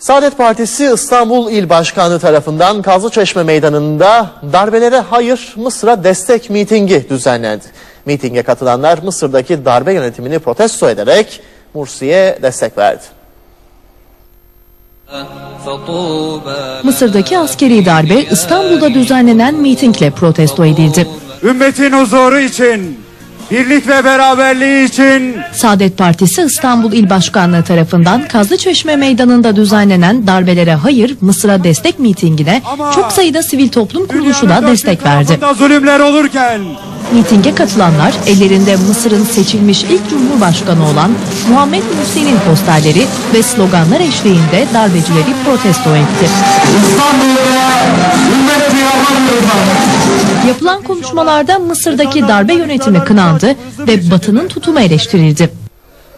Saadet Partisi İstanbul İl Başkanı tarafından Kazlıçeşme Meydanı'nda darbelere hayır Mısır'a destek mitingi düzenlendi. Mitinge katılanlar Mısır'daki darbe yönetimini protesto ederek Mursi'ye destek verdi. Mısır'daki askeri darbe İstanbul'da düzenlenen mitingle protesto edildi. Ümmetin huzuru için, birlik ve beraberliği için Saadet Partisi İstanbul İl Başkanlığı tarafından Kazlıçeşme Meydanı'nda düzenlenen darbelere hayır Mısır'a destek mitingine çok sayıda sivil toplum kuruluşu da destek verdi. zulümler olurken Mitinge katılanlar ellerinde Mısır'ın seçilmiş ilk cumhurbaşkanı olan Muhammed Mursi'nin posterleri ve sloganlar eşliğinde darbecileri protesto etti. Yapılan konuşmalarda Mısır'daki darbe yönetimi kınandı ve Batı'nın tutumu eleştirildi.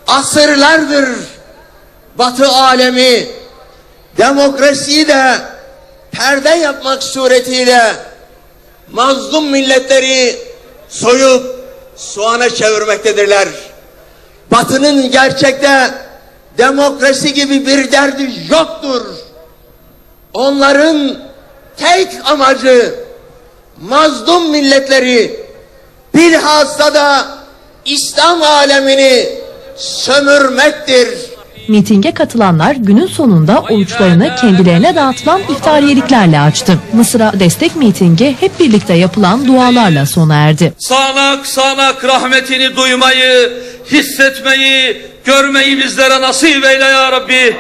asırlardır Batı alemi demokrasiyi de perde yapmak suretiyle mazlum milletleri soyup soğana çevirmektedirler. Batı'nın gerçekte demokrasi gibi bir derdi yoktur. Onların tek amacı mazlum milletleri bilhassa da İslam alemini sömürmektir. Mitinge katılanlar günün sonunda oruçlarını kendilerine dağıtılan iftariyeliklerle açtı. Mısır'a destek mitingi hep birlikte yapılan dualarla sona erdi. sağanak sağanak rahmetini duymayı, hissetmeyi, görmeyi bizlere nasip eyle ya Rabbi.